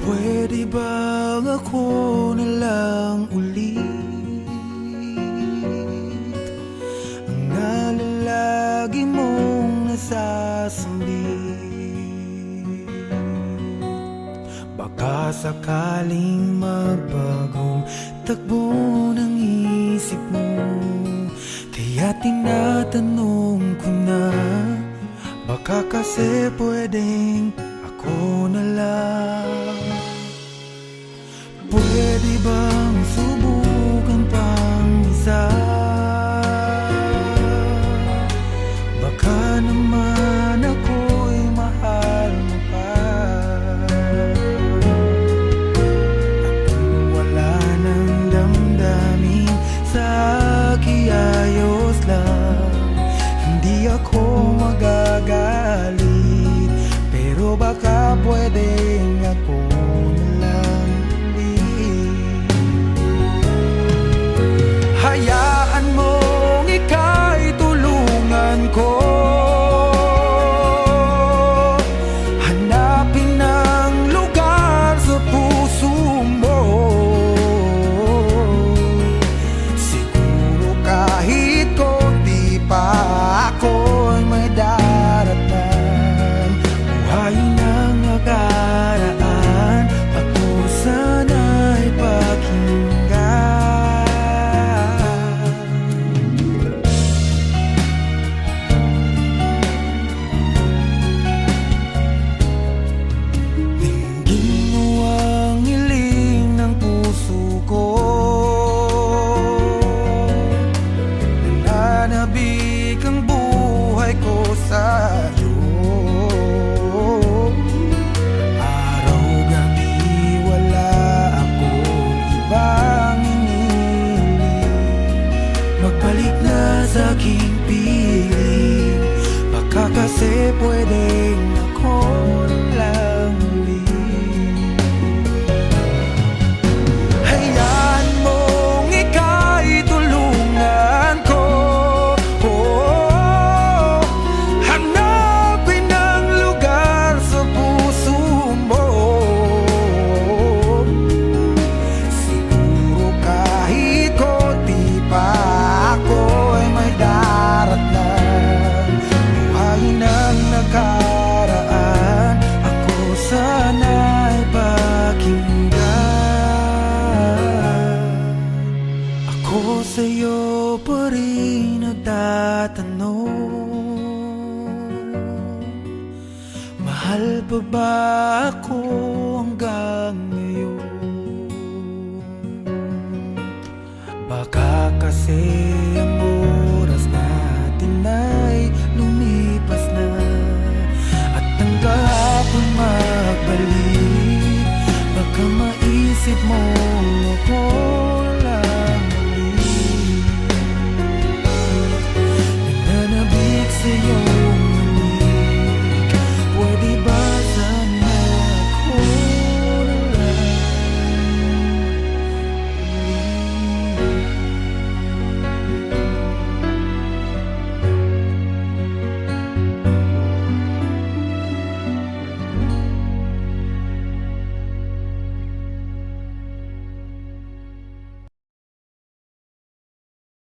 Pwede bang ako na lang ulit Ang nalalagi mong nasasambit Baka sakaling magbagong takbo ng isip mo Kaya tinatanong ko na Baka kasi pwedeng ako na lang. Pwede bang subukan pang isa? Baka naman Nananabik ang buhay ko sa'yo sa'yo pa rin nagtatanong Mahal pa ba ako hanggang ngayon? Baka kasi ang oras natin ay lumipas na At ang kahapon magbalik Baka maisip mo